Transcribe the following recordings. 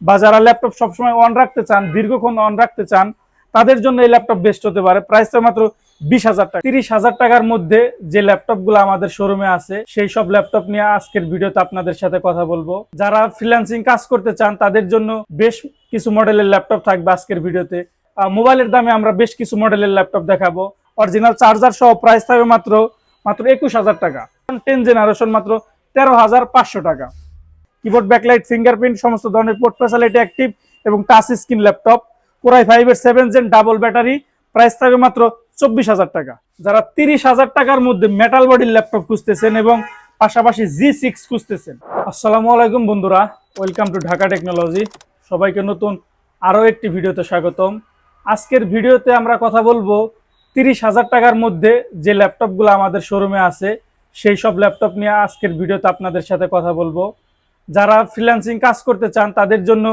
বা যারা ল্যাপটপ সবসময় অন রাখতে চান, দীর্ঘক্ষণ অন রাখতে চান, তাদের জন্য এই ল্যাপটপ বেস্ট হতে পারে। প্রাইস তো মাত্র বিশ হাজার টাকা। তিরিশ হাজার টাকার মধ্যে যে ল্যাপটপগুলো আমাদের শোরুমে আছে, সেই সব ল্যাপটপ নিয়ে আজকের ভিডিওতে আপনাদের সাথে কথা বলব। যারা ফ্রিল্যান্সিং কাজ করতে চান, তাদের জন্য বেশ কিছু মডেলের ল্যাপটপ থাকবে আজকের ভিডিওতে। মোবাইলের দামে আমরা বেশ কিছু মডেলের ল্যাপটপ দেখাবো। অরিজিনাল চার্জার সহ প্রাইস থাকবে মাত্র মাত্র একুশ হাজার টাকা। টেন জেনারেশন মাত্র তেরো হাজার পাঁচশো টাকা। কিবোর্ড ব্যাকলাইট ফিঙ্গারপ্রিন্ট সমস্ত ধরনের পোর্ট ফ্যাসিলিটি অ্যাক্টিভ এবং touch screen laptop core i ফাইভের seven gen double battery price থাকবে মাত্র চব্বিশ হাজার টাকা। যারা তিরিশ হাজার টাকার মধ্যে মেটাল বডির ল্যাপটপ খুঁজতেছেন এবং পাশাপাশি জি সিক্স খুঁজতেছেন। আসসালামু আলাইকুম বন্ধুরা। ওয়েলকাম টু ঢাকা টেকনোলজি সবাইকে নতুন আরও একটি ভিডিওতে স্বাগতম। আজকের ভিডিওতে আমরা কথা বলব তিরিশ হাজার টাকার মধ্যে যে ল্যাপটপগুলো আমাদের শোরুমে আছে, সেই সব ল্যাপটপ নিয়ে আজকের ভিডিওতে আপনাদের সাথে কথা বলব। যারা ফ্রিল্যান্সিং কাজ করতে চান, তাদের জন্য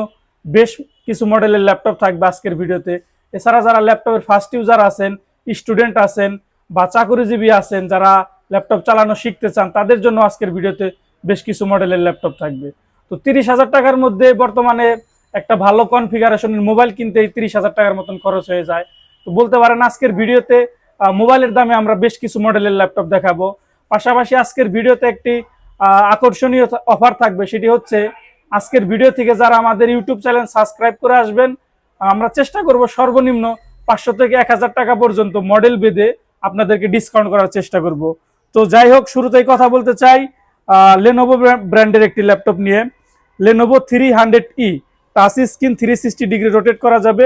বেশ কিছু মডেলের ল্যাপটপ থাকবে আজকের ভিডিওতে। এছাড়া যারা ল্যাপটপের ফার্স্ট ইউজার আছেন স্টুডেন্ট আছেন বা চাকরিজীবী আছেন, যারা ল্যাপটপ চালানো শিখতে চান, তাদের জন্য আজকের ভিডিওতে বেশ কিছু মডেলের ল্যাপটপ থাকবে। তো তিরিশ হাজার টাকার মধ্যে বর্তমানে একটা ভালো কনফিগারেশনের মোবাইল কিনতে তিরিশ হাজার টাকার মতন খরচ হয়ে যায়। তো বলতে পারেন আজকের ভিডিওতে মোবাইলের দামে আমরা বেশ কিছু মডেলের ল্যাপটপ দেখাবো। পাশাপাশি আজকের ভিডিওতে একটি আকর্ষণীয় অফার থাকবে, সেটি হচ্ছে আজকের ভিডিও থেকে যারা আমাদের ইউটিউব চ্যানেল সাবস্ক্রাইব করে আসবেন, আমরা চেষ্টা করব সর্বনিম্ন পাঁচশো থেকে এক হাজার টাকা পর্যন্ত মডেল বেঁধে আপনাদেরকে ডিসকাউন্ট করার চেষ্টা করব। তো যাই হোক, শুরুতেই কথা বলতে চাই লেনোভো ব্র্যান্ডের একটি ল্যাপটপ নিয়ে। Lenovo three hundred E touch screen three sixty degree rotate করা যাবে।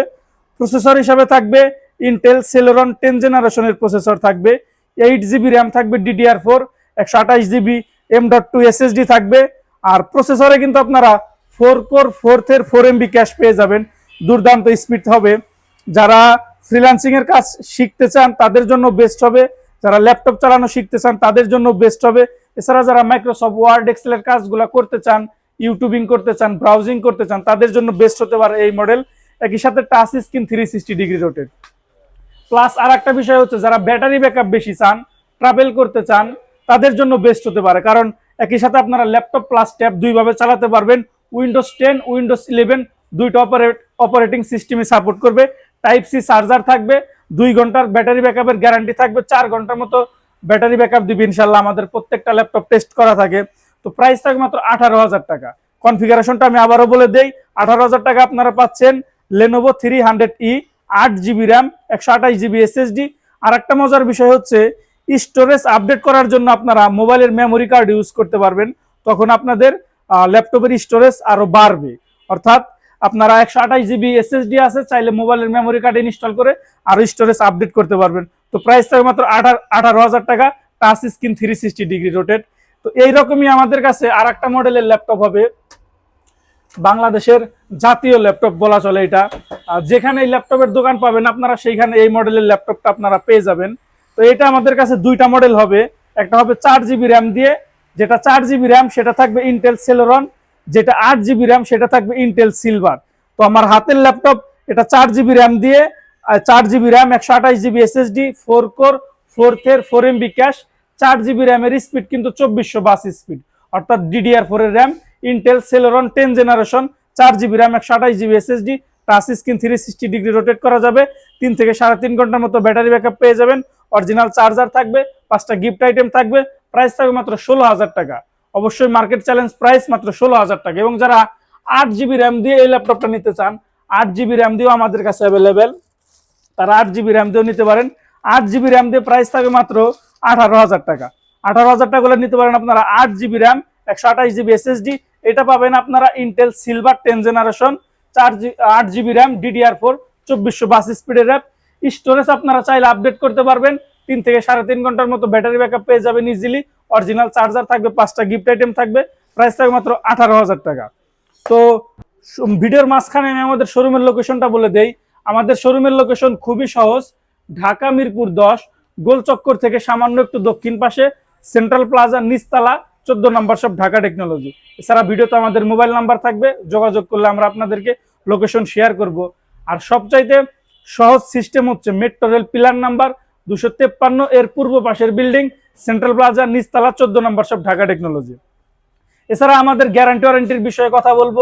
প্রসেসর হিসাবে থাকবে ইন্টেল সেলোরন টেন জেনারেশনের প্রসেসর থাকবে এইট জিবি র্যাম থাকবে ডিডিআর ফোর একশো আঠাশ GB M dot two SSD থাকবে। আর প্রসেসরে কিন্তু আপনারা ফোর কোর ফোর্থের ফোর এমবি ক্যাশ পেয়ে যাবেন। দুর্দান্ত স্পিড হবে। যারা ফ্রিল্যান্সিং এর কাজ শিখতে চান, তাদের জন্য বেস্ট হবে। যারা ল্যাপটপ চালানো শিখতে চান, তাদের জন্য বেস্ট হবে। এছাড়া যারা মাইক্রোসফট ওয়ার্ড এক্সেলের কাজগুলো করতে চান ইউটিউবিং করতে চান ব্রাউজিং করতে চান, তাদের জন্য বেস্ট হতে পারে এই মডেল একই সাথে touch screen three sixty degree rotate plus আর একটা বিষয় হচ্ছে, যারা ব্যাটারি ব্যাকআপ বেশি চান ট্রাভেল করতে চান তাদের জন্য বেস্ট হতে পারে। কারণ একই সাথে আপনারা ল্যাপটপ প্লাস ট্যাব দুইভাবে চালাতে পারবেন। উইন্ডোজ টেন উইন্ডোজ ইলেভেন দুইটা অপারেট অপারেটিং সিস্টেমে সাপোর্ট করবে। টাইপ সি চার্জার থাকবে, দুই ঘণ্টার ব্যাটারি ব্যাকআপের গ্যারান্টি থাকবে, চার ঘণ্টার মতো ব্যাটারি ব্যাকআপ দিবে ইনশাল্লাহ আমাদের প্রত্যেকটা ল্যাপটপ টেস্ট করা থাকে। তো প্রাইস থাকবে মাত্র আঠারো হাজার টাকা। কনফিগারেশনটা আমি আবারও বলে দেই, আঠারো হাজার টাকা আপনারা পাচ্ছেন লেনোভো থ্রি হান্ড্রেড ই আট জিবি র্যাম একশো আঠাশ জিবি এসএসডি আর একটা মজার বিষয় হচ্ছে স্টোরেজ আপডেট করার জন্য আপনারা মোবাইলের মেমোরি কার্ড ইউজ করতে পারবেন। তখন আপনাদের ল্যাপটপের স্টোরেজ আরও বাড়বে। অর্থাৎ আপনারা একশো আঠাশ জিবি এসএসডি আছে, চাইলে মোবাইলের মেমোরি কার্ড ইনস্টল করে আরও স্টোরেজ আপডেট করতে পারবেন। তো প্রাইস থাকবে মাত্র আঠারো আঠারো হাজার টাকা touch screen three sixty degree rotate তো এইরকমই আমাদের কাছে আর একটা মডেলের ল্যাপটপ হবে। বাংলাদেশের জাতীয় ল্যাপটপ বলা চলে এটা। যেখানে এই ল্যাপটপের দোকান পাবেন আপনারা, সেইখানে এই মডেলের ল্যাপটপটা আপনারা পেয়ে যাবেন। তো এটা আমাদের কাছে দুইটা মডেল হবে। একটা হবে চার জিবি র্যাম দিয়ে, যেটা চার জিবি র্যাম সেটা থাকবে ইন্টেল সেলোরন যেটা আট জিবি র্যাম সেটা থাকবে ইন্টেল সিলভার তো আমার হাতের ল্যাপটপ এটা চার জিবি র্যাম দিয়ে চার জিবি র্যাম একশো আঠাশ জিবি এসএসডি ফোর কোর ফোর্থের ফোর এমবি ক্যাশ চার জিবি র্যামের স্পিড কিন্তু চব্বিশশো বাস স্পিড অর্থাৎ ডিডিআর ফোর এর RAM Intel Celeron ten generation চার জিবি র্যাম একশো আঠাশ GB SSD touch screen three sixty degree rotate করা যাবে। তিন থেকে সাড়ে তিন ঘণ্টার মতো ব্যাটারি ব্যাকআপ পেয়ে যাবেন। অরিজিনাল চার্জার থাকবে, পাঁচটা গিফট আইটেম থাকবে। প্রাইস থাকবে মাত্র ষোলো হাজার টাকা। অবশ্যই মার্কেট চ্যালেঞ্জ প্রাইস মাত্র ষোলো হাজার টাকা। এবং যারা আট জিবি র্যাম দিয়ে এই ল্যাপটপটা নিতে চান, আট জিবি র্যাম দিয়েও আমাদের কাছে অ্যাভেলেবেল তারা আট জিবি র্যাম দিয়েও নিতে পারেন। আট জিবি র্যাম দিয়ে প্রাইস থাকবে মাত্র আঠারো হাজার টাকা। আঠারো হাজার টাকা নিতে পারেন আপনারা আট জিবি র্যাম একশো আঠাশ জিবি এসএসডি এটা পাবেন আপনারা ইন্টেল সিলভার টেন জেনারেশন চার আট জিবি র্যাম ডিডিআর ফোর চব্বিশশো বাস স্পিডের র্যাপ স্টোরেজ আপনারা চাইলে আপডেট করতে পারবেন। তিন থেকে সাড়ে তিন ঘণ্টার মতো ব্যাটারি ব্যাকআপ পেয়ে যাবেন ইজিলি অরিজিনাল চার্জার থাকবে, পাঁচটা গিফট আইটেম থাকবে। প্রাইস থাকবে মাত্র আঠারো হাজার টাকা। তো ভিডিওর মাঝখানে আমি আমাদের শোরুমের লোকেশনটা বলে দেই। আমাদের শোরুমের লোকেশন খুবই সহজ। ঢাকা মিরপুর দশ, গোলচক্কর থেকে সামান্য একটু দক্ষিণ পাশে। সেন্ট্রাল প্লাজা নিচতলা। চোদ্দ নম্বর সব ঢাকা টেকনোলজি এছাড়া ভিডিওতে আমাদের মোবাইল নাম্বার থাকবে, যোগাযোগ করলে আমরা আপনাদেরকে লোকেশন শেয়ার করব। আর সবচাইতে সহজ সিস্টেম হচ্ছে মেট্রো রেল পিলার নাম্বার দুশো তেপ্পান্ন এর পূর্ব পাশের বিল্ডিং সেন্ট্রাল প্লাজা নিচতলা, চোদ্দ নম্বর সব ঢাকা টেকনোলজি এছাড়া আমাদের গ্যারান্টি ওয়ারেন্টির বিষয়ে কথা বলব,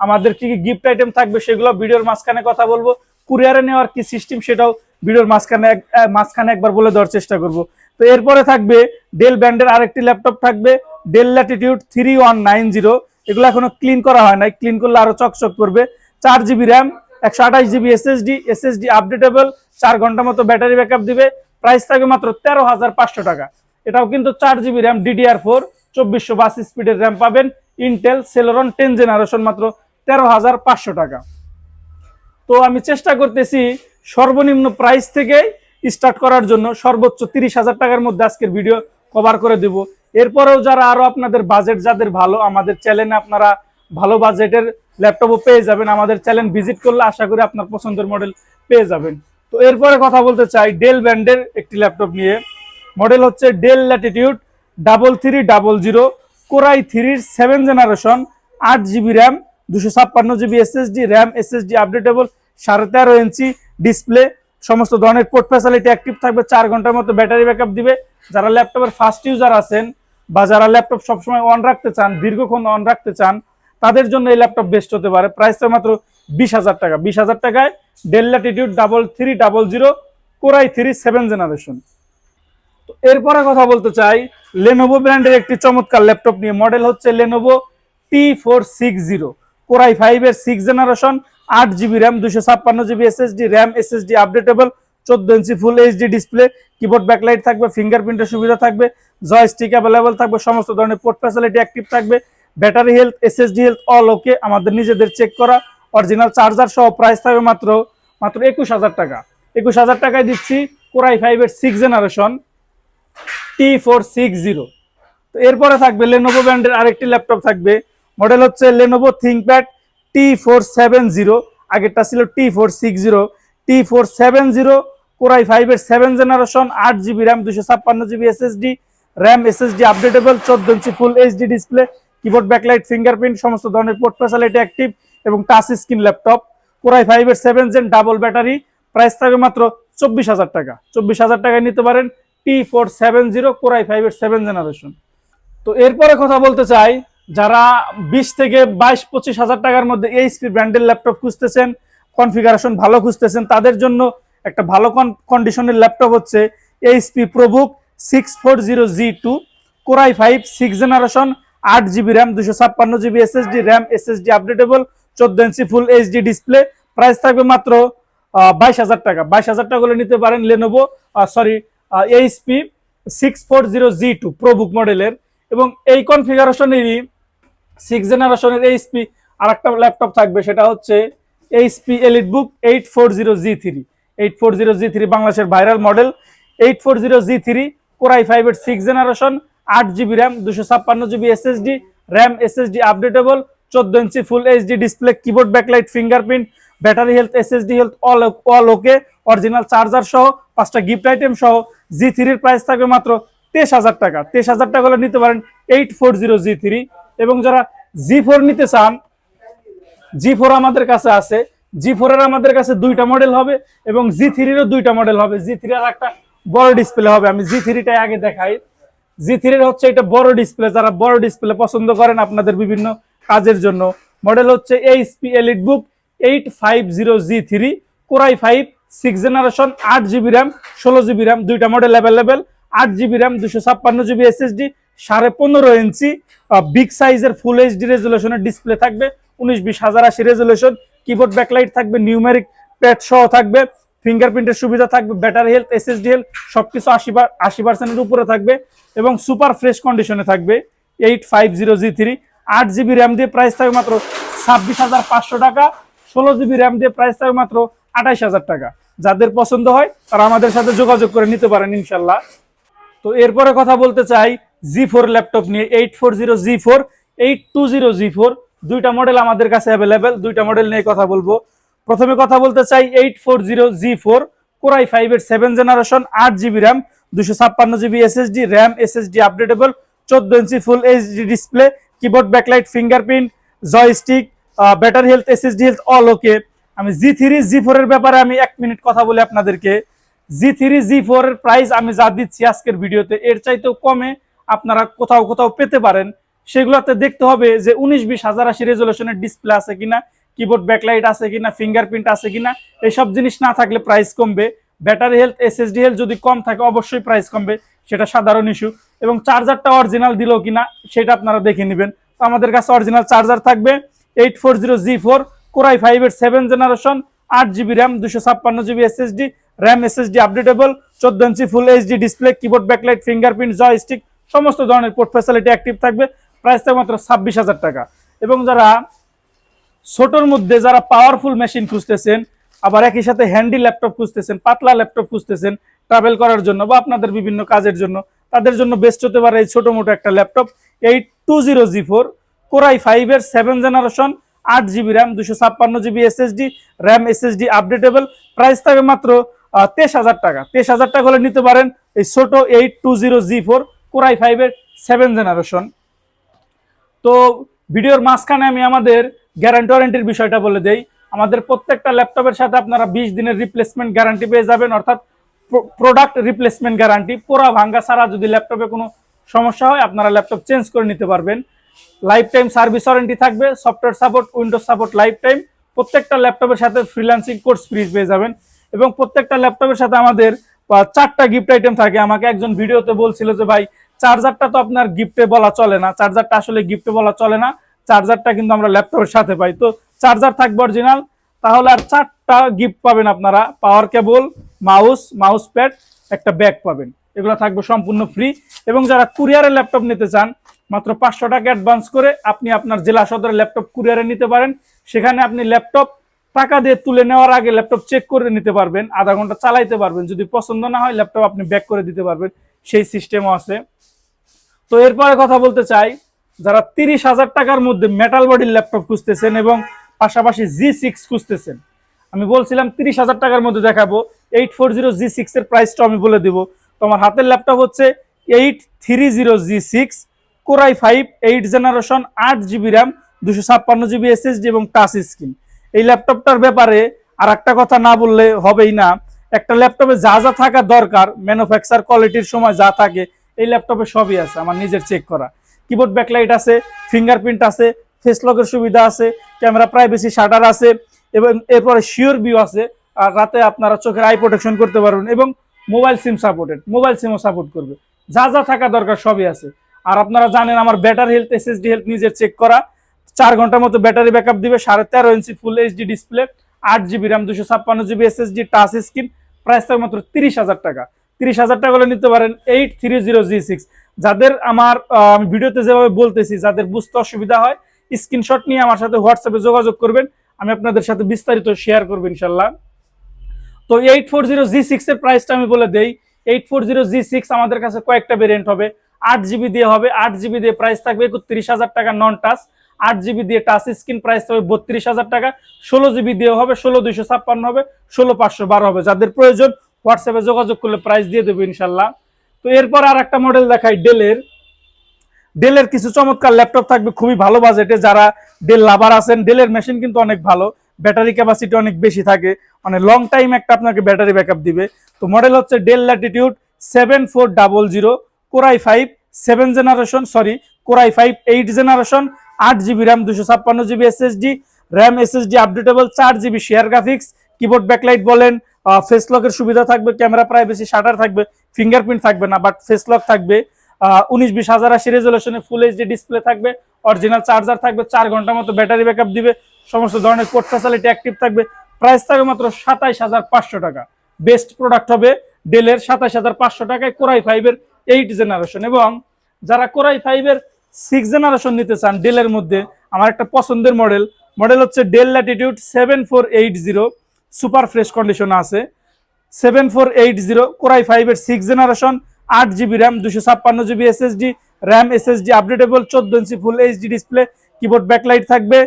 আমাদের কি কি গিফট আইটেম থাকবে সেগুলো ভিডিওর মাঝখানে কথা বলব কুরিয়ারে নেওয়ার কি সিস্টেম সেটাও ভিডিওর মাঝখানে মাঝখানে একবার বলে দেওয়ার চেষ্টা করব। তো এরপরে থাকবে ডেল ব্র্যান্ডের আরেকটি ল্যাপটপ থাকবে Dell Latitude three one nine zero এগুলো এখনও ক্লিন করা হয় নাই। ক্লিন করলে আরও চকচক করবে। চার জিবি র্যাম একশো আঠাশ জিবি এসএসডি এসএসডি আপডেটেবল চার ঘণ্টা মতো ব্যাটারি ব্যাকআপ দিবে। প্রাইস থাকবে মাত্র তেরো হাজার পাঁচশো টাকা। এটাও কিন্তু চার জিবি র্যাম ডিডিআর ফোর চব্বিশশো বাস স্পিডের র্যাম পাবেন। ইন্টেল সেলোরন টেন জেনারেশন মাত্র তেরো হাজার পাঁচশো টাকা। তো আমি চেষ্টা করতেছি সর্বনিম্ন প্রাইস থেকে স্টার্ট করার জন্য সর্বোচ্চ তিরিশ হাজার টাকার মধ্যে আজকের ভিডিও কভার করে দেব। এরপরেও যারা আরও আপনাদের বাজেট যাদের ভালো, আমাদের চ্যানেলে আপনারা ভালো বাজেটের ল্যাপটপও পেয়ে যাবেন। আমাদের চ্যানেল ভিজিট করলে আশা করি আপনার পছন্দের মডেল পেয়ে যাবেন। তো এরপরে কথা বলতে চাই ডেল ব্র্যান্ডের একটি ল্যাপটপ নিয়ে। মডেল হচ্ছে Dell Latitude double three double zero core i থ্রির সেভেন জেনারেশন আট জিবি র্যাম দুশো ছাপ্পান্ন GB SSD RAM SSD updatable সাড়ে তেরো ইঞ্চি ডিসপ্লে সমস্ত ধরনের পোর্ট ফ্যাসিলিটি অ্যাক্টিভ থাকবে, চার ঘণ্টার মতো ব্যাটারি ব্যাকআপ দিবে। যারা ল্যাপটপের ফার্স্ট ইউজার আছেন বা যারা ল্যাপটপ সবসময় অন রাখতে চান, দীর্ঘক্ষণ অন রাখতে চান, তাদের জন্য এই ল্যাপটপ বেস্ট হতে পারে। প্রাইসটা মাত্র বিশ হাজার টাকা। বিশ হাজার টাকায় Dell Latitude double three double zero core i three seven generation তো এরপরে কথা বলতে চাই লেনোভো ব্র্যান্ডের একটি চমৎকার ল্যাপটপ নিয়ে। মডেল হচ্ছে Lenovo T four six zero core i five এর সিক্স জেনারেশন আট জিবি র্যাম দুশো ছাপ্পান্ন GB SSD RAM SSD updatable চোদ্দ ইঞ্চি full HD display keyboard backlight থাকবে ফিঙ্গারপ্রিন্টের সুবিধা থাকবে জয়স্টিক অ্যাভেলেবল থাকবে, সমস্ত ধরনের পোর্ট ফ্যাসিলিটি অ্যাক্টিভ থাকবে। Battery health SSD health all okay আমাদের নিজেদের চেক করা। অরিজিনাল চার্জার সহ প্রাইস থাকবে মাত্র মাত্র একুশ হাজার টাকা। একুশ হাজার টাকায় দিচ্ছি কোরাই ফাইভের six generation T four six zero তো এরপরে থাকবে লেনোভো ব্র্যান্ডের আরেকটি ল্যাপটপ থাকবে। মডেল হচ্ছে Lenovo ThinkPad T four seven zero আগেরটা ছিল T four six zero T four seven zero core i ফাইভের সেভেন জেনারেশন আট জিবি র্যাম দুশো ছাপ্পান্ন GB SSD RAM SSD updatable, চোদ্দ ইঞ্চি full HD display keyboard backlight fingerprint সমস্ত ধরনের port facility active এবং touch screen laptop core i ফাইভের seven gen double battery price থাকবে মাত্র চব্বিশ হাজার টাকা। চব্বিশ হাজার টাকায় নিতে পারেন T four seven zero core i ফাইভের সেভেন জেনারেশন তো এরপরে কথা বলতে চাই, যারা বিশ থেকে বাইশ, পঁচিশ হাজার টাকার মধ্যে এইচপি ব্র্যান্ডের ল্যাপটপ খুঁজতেছেন কনফিগারেশন ভালো খুঁজতেছেন, তাদের জন্য একটা ভালো কন্ডিশনের ল্যাপটপ হচ্ছে HP ProBook six four zero G two core i five six generation আট জিবি র্যাম দুশো ছাপ্পান্ন GB SSD RAM SSD updatable চোদ্দ ইঞ্চি ফুল এইচডি ডিসপ্লে প্রাইস থাকবে মাত্র বাইশ হাজার টাকা। বাইশ হাজার টাকা নিতে পারেন Lenovo sorry HP six four zero G two ProBook মডেলের এবং এই কনফিগারেশনেরই সিক্স জেনারেশনের এইচপি আর একটা ল্যাপটপ থাকবে, সেটা হচ্ছে HP EliteBook eight four zero G three eight four zero G three বাংলাদেশের viral model eight four zero G three core i ফাইভের সিক্স জেনারেশন আট জিবি র্যাম দুশো ছাপ্পান্ন GB SSD RAM SSD updatable চোদ্দ ইঞ্চি full HD display keyboard backlight fingerprint battery health SSD health all all okay original charger সহ, পাঁচটা gift item সহ জি থ্রির price থাকবে মাত্র তেইশ হাজার টাকা। তেইশ হাজার টাকা হলে নিতে পারেন eight four zero G three এবং যারা জি ফোর নিতে চান জি ফোর আমাদের কাছে আছে। জি ফোর এর আমাদের কাছে দুইটা মডেল হবে এবং জি থ্রিরও দুইটা মডেল হবে। জি থ্রি আর একটা বড় ডিসপ্লে হবে, আমি জি থ্রিটাই আগে দেখাই। জি থ্রির হচ্ছে এটা বড় ডিসপ্লে যারা বড় ডিসপ্লে পছন্দ করেন আপনাদের বিভিন্ন কাজের জন্য। মডেল হচ্ছে HP EliteBook eight five zero G three core i five six generation আট জিবি র্যাম ষোলো জিবি র্যাম দুইটা মডেল অ্যাভেলেবেল আট জিবি র্যাম দুশো ছাপ্পান্ন জিবি এসএসডি সাড়ে পনেরো ইঞ্চি বিগ সাইজের ফুল এইচডি রেজুলেশনের ডিসপ্লে থাকবে, উনিশ বিশ হাজার আশি রেজুলেশন কিবোর্ড ব্যাকলাইট থাকবে নিউমেরিক প্যাড সহ থাকবে। ফিঙ্গারপ্রিন্টের সুবিধা থাকবে ব্যাটারি হেলথ এসএসডি হেলথ সবকিছু আশি আশি পার্সেন্টের উপরে থাকবে এবং সুপার ফ্রেশ কন্ডিশনে থাকবে eight five zero G three আট জিবি র্যাম দিয়ে প্রাইস থাকবে মাত্র ছাব্বিশ হাজার পাঁচশো টাকা, ষোলো জিবি র্যাম দিয়ে প্রাইস থাকবে মাত্র আঠাইশ হাজার টাকা। যাদের পছন্দ হয়, তারা আমাদের সাথে যোগাযোগ করে নিতে পারেন ইনশাল্লাহ। তো এরপরে কথা বলতে চাই জি ফোর ল্যাপটপ নিয়ে eight four zero G four eight two zero G four দুইটা মডেল আমাদের কাছে অ্যাভেলেবেল দুইটা মডেল নিয়ে কথা বলব। প্রথমে কথা বলতে চাই eight four zero G four core i ফাইভের সেভেন জেনারেশন আট জিবি র্যাম দুশো ছাপ্পান্ন GB SSD RAM SSD updatable চোদ্দ ইঞ্চি full HD display keyboard backlight fingerprint joystick battery health SSD health all okay আমি জি থ্রি জি ফোর এর ব্যাপারে আমি এক মিনিট কথা বলি আপনাদেরকে। জি থ্রি জি ফোর এর প্রাইস আমি যা দিচ্ছি আজকের ভিডিওতে, এর চাইতেও কমে আপনারা কোথাও কোথাও পেতে পারেন। সেগুলোতে দেখতে হবে যে উনিশ, বিশ, হাজার, আশি রেজলিউশনের ডিসপ্লে আছে কিনা। কিবোর্ড ব্যাকলাইট আছে কিনা ফিঙ্গারপ্রিন্ট আছে কিনা এইসব জিনিস না থাকলে প্রাইস কমবে। ব্যাটারি হেলথ এসএসডি হেলথ যদি কম থাকে, অবশ্যই প্রাইস কমবে। সেটা সাধারণ ইস্যু এবং চার্জারটা অরিজিনাল দিল কিনা, সেটা আপনারা দেখে নেবেন। আমাদের কাছে অরিজিনাল চার্জার থাকবে eight four zero G four core i ফাইভের সেভেন জেনারেশন আট জিবি র্যাম দুশো ছাপ্পান্ন GB SSD RAM SSD updatable চোদ্দ ইঞ্চি full HD display keyboard backlight fingerprint joystick সমস্ত ধরনের পোর্ট ফ্যাসিলিটি অ্যাক্টিভ থাকবে। প্রাইস মাত্র ছাব্বিশ হাজার টাকা। এবং যারা ছোটর মধ্যে যারা পাওয়ারফুল মেশিন খুঁজতেছেন, আবার একই সাথে হ্যান্ডি ল্যাপটপ খুঁজতেছেন, পাতলা ল্যাপটপ খুঁজতেছেন ট্রাভেল করার জন্য বা আপনাদের বিভিন্ন কাজের জন্য, তাদের জন্য বেস্ট হতে পারে এই ছোট মোটো একটা laptop eight two zero G four core i ফাইভের সেভেন জেনারেশন আট জিবি র্যাম দুশো ছাপ্পান্ন GB SSD RAM SSD updatable price থাকবে মাত্র তেইশ হাজার টাকা। তেইশ হাজার টাকা হলে নিতে পারেন এই ছোট eight two zero G four core i ফাইভের সেভেন জেনারেশন তো ভিডিওর মাঝখানে আমি আমাদের গ্যারান্টি ওয়ারেন্টির বিষয়টা বলে দেই। আমাদের প্রত্যেকটা ল্যাপটপের সাথে আপনারা বিশ দিনের রিপ্লেসমেন্ট গ্যারান্টি পেয়ে যাবেন, অর্থাৎ প্রোডাক্ট রিপ্লেসমেন্ট গ্যারান্টি পোড়া ভাঙ্গা ছাড়া যদি ল্যাপটপে কোনো সমস্যা হয়, আপনারা ল্যাপটপ চেঞ্জ করে নিতে পারবেন। লাইফ টাইম সার্ভিস ওয়ারেন্টি থাকবে software support Windows support life time প্রত্যেকটা ল্যাপটপের সাথে ফ্রিল্যান্সিং কোর্স ফ্রি পেয়ে যাবেন। এবং প্রত্যেকটা ল্যাপটপের সাথে আমাদের চারটা গিফট আইটেম থাকে। আমাকে একজন ভিডিওতে বলছিল যে, ভাই চার্জারটা তো আপনার গিফটে বলা চলে না। চার্জারটা আসলে গিফটে বলা চলে না। চার্জারটা কিন্তু আমরা ল্যাপটপের সাথে পাই। তো চার্জার থাকবে অরিজিনাল তাহলে আর চারটা গিফট পাবেন আপনারা। Power cable mouse mouse pad একটা ব্যাগ পাবেন। এগুলো থাকবে সম্পূর্ণ ফ্রি এবং যারা কুরিয়ারের ল্যাপটপ নিতে চান, মাত্র পাঁচশো টাকা অ্যাডভান্স করে আপনি আপনার জেলা সদরের ল্যাপটপ কুরিয়ারে নিতে পারেন। সেখানে আপনি ল্যাপটপ টাকা দিয়ে তুলে নেওয়ার আগে ল্যাপটপ চেক করে নিতে পারবেন। আধা ঘণ্টা চালাইতে পারবেন। যদি পছন্দ না হয় ল্যাপটপ আপনি ব্যাক করে দিতে পারবেন। সেই সিস্টেমও আছে। তো এরপরে কথা বলতে চাই যারা তিরিশ হাজার টাকার মধ্যে মেটাল বডির ল্যাপটপ খুঁজতেছেন এবং পাশাপাশি জি সিক্স খুঁজতেছেন, আমি বলছিলাম তিরিশ হাজার টাকার মধ্যে দেখাবো eight four zero G six এর প্রাইসটা আমি বলে দিব। তোমার হাতের ল্যাপটপ হচ্ছে eight three zero G six core i five eight generation আট জিবি র্যাম দুশো ছাপ্পান্ন জিবি এসএসডি এবং টাচ স্ক্রিন এই ল্যাপটপটার ব্যাপারে আর একটা কথা না বললে হবেই না। একটা ল্যাপটপে যা যা থাকা দরকার ম্যানুফ্যাকচার কোয়ালিটির সময় যা থাকে, এই ল্যাপটপে সবই আছে, আমার নিজের চেক করা। কিবোর্ড ব্যাকলাইট আছে ফিঙ্গারপ্রিন্ট আছে ফেস লকের সুবিধা আছে ক্যামেরা প্রাইভেসি শাটার আছে, এবং এরপরে শিওর ভিউ আছে, আর রাতে আপনারা চোখের আই প্রোটেকশন করতে পারবেন এবং মোবাইল সিম সাপোর্টেড মোবাইল সিমও সাপোর্ট করবে। যা যা থাকা দরকার সবই আছে। আর আপনারা জানেন আমার ব্যাটারি হেলথ এসএসডি হেলথ নিজের চেক করা, চার ঘণ্টার মতো ব্যাটারি ব্যাকআপ দিবে, সাড়ে তেরো ইঞ্চি ফুল এইচডি ডিসপ্লে আট জিবি র্যাম দুশো ছাপ্পান্ন GB SSD touch screen price থাকবে মাত্র তিরিশ হাজার টাকা। তিরিশ হাজার টাকা নিতে পারেন eight three zero G six যাদের আমার ভিডিওতে যেভাবে বলতেছি, যাদের বুঝতে অসুবিধা হয় স্ক্রিনশট নিয়ে আমার সাথে হোয়াটসঅ্যাপে যোগাযোগ করবেন। আমি আপনাদের সাথে বিস্তারিত শেয়ার করব ইনশাল্লাহ তো এইট ফোর জিরো জি সিক্সের প্রাইসটা আমি বলে দেই। Eight four zero G six আমাদের কাছে কয়েকটা ভেরিয়েন্ট হবে। আট জিবি দিয়ে হবে, আট জিবি দিয়ে প্রাইস থাকবে একত্রিশ হাজার টাকা নন টাচ আট জিবি দিয়ে টাচ স্ক্রিন প্রাইস হবে বত্রিশ হাজার টাকা। ষোলো জিবি দিয়ে হবে, ষোলো দুইশো ছাপ্পান্ন হবে, ষোলো পাঁচশো বারো হবে। যাদের প্রয়োজন হোয়াটসঅ্যাপে যোগাযোগ করলে প্রাইস দিয়ে দেবো ইনশাল্লাহ তো এরপর আর একটা মডেল দেখাই ডেলের ডেলের কিছু চমৎকার ল্যাপটপ থাকবে, খুবই ভালো বাজেটে যারা ডেল লাভার আছেন ডেলের মেশিন কিন্তু অনেক ভালো। ব্যাটারি ক্যাপাসিটি অনেক বেশি থাকে। মানে লং টাইম একটা আপনাকে ব্যাটারি ব্যাকআপ দিবে। তো মডেল হচ্ছে Dell Latitude seven four double zero core i five seven generation sorry core i five eight generation আট জিবি র্যাম দুশো ছাপ্পান্ন GB SSD RAM SSD updatable চার GB share graphics keyboard backlight বলেন face লকের সুবিধা থাকবে camera privacy shutter থাকবে fingerprint থাকবে না বাট ফেস লক থাকবে। উনিশ বিশ হাজার আশি রেজলিউশনে ফুল এইচডি ডিসপ্লে থাকবে অরিজিনাল চার্জার থাকবে, চার ঘণ্টা মতো ব্যাটারি ব্যাকআপ দিবে, সমস্ত ধরনের পোর্ট ফ্যাসিলিটি অ্যাক্টিভ থাকবে। প্রাইস থাকবে মাত্র সাতাইশ হাজার পাঁচশো টাকা। বেস্ট প্রোডাক্ট হবে ডেলের সাতাইশ হাজার পাঁচশো টাকায় কোরাই ফাইভের এইট জেনারেশন এবং যারা কোরাই ফাইভের সিক্স জেনারেশন নিতে চান ডেলের মধ্যে, আমার একটা পছন্দের মডেল মডেল হচ্ছে Dell Latitude seven four eight zero super fresh condition আছে। Seven four eight zero core i ফাইভের সিক্স জেনারেশন আট জিবি র্যাম দুশো ছাপ্পান্ন GB SSD RAM SSD updatable চোদ্দ ইঞ্চি full HD display keyboard backlight থাকবে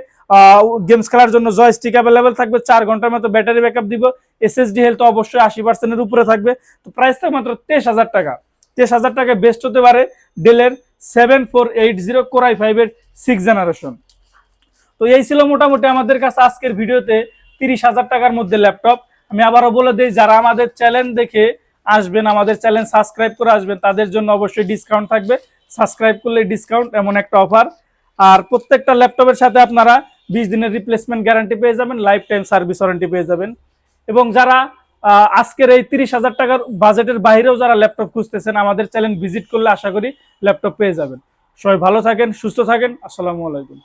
games খেলার জন্য জয়স্টিক অ্যাভেলেবেল থাকবে, চার ঘণ্টার মতো ব্যাটারি ব্যাকআপ দিব এসএসডি হেলথ অবশ্যই আশি পার্সেন্টের উপরে থাকবে, তো প্রাইস থাকবে মাত্র তেইশ হাজার টাকা। তেইশ হাজার টাকায় বেস্ট হতে পারে ডেলের seven four eight zero core i ফাইভের সিক্স জেনারেশন তো এই ছিল মোটামুটি আমাদের কাছে আজকের ভিডিওতে। তিরিশ হাজার টাকার মধ্যে ল্যাপটপ আমি আবারও বলে দিই, যারা আমাদের চ্যানেল দেখে আসবেন, আমাদের চ্যানেল সাবস্ক্রাইব করে আসবেন, তাদের জন্য অবশ্যই ডিসকাউন্ট থাকবে। সাবস্ক্রাইব করলে ডিসকাউন্ট এমন একটা অফার আর প্রত্যেকটা ল্যাপটপের সাথে আপনারা বিশ দিনের রিপ্লেসমেন্ট গ্যারান্টি পেয়ে যাবেন লাইফ টাইম সার্ভিস ওয়ারেন্টি পেয়ে যাবেন। এবং যারা আজকের এই তিরিশ হাজার টাকার বাজেটের বাইরেও যারা ল্যাপটপ খুঁজতেছেন, আমাদের চ্যানেল ভিজিট করলে আশা করি ল্যাপটপ পেয়ে যাবেন। সবাই ভালো থাকেন, সুস্থ থাকেন। আসসালামু আলাইকুম।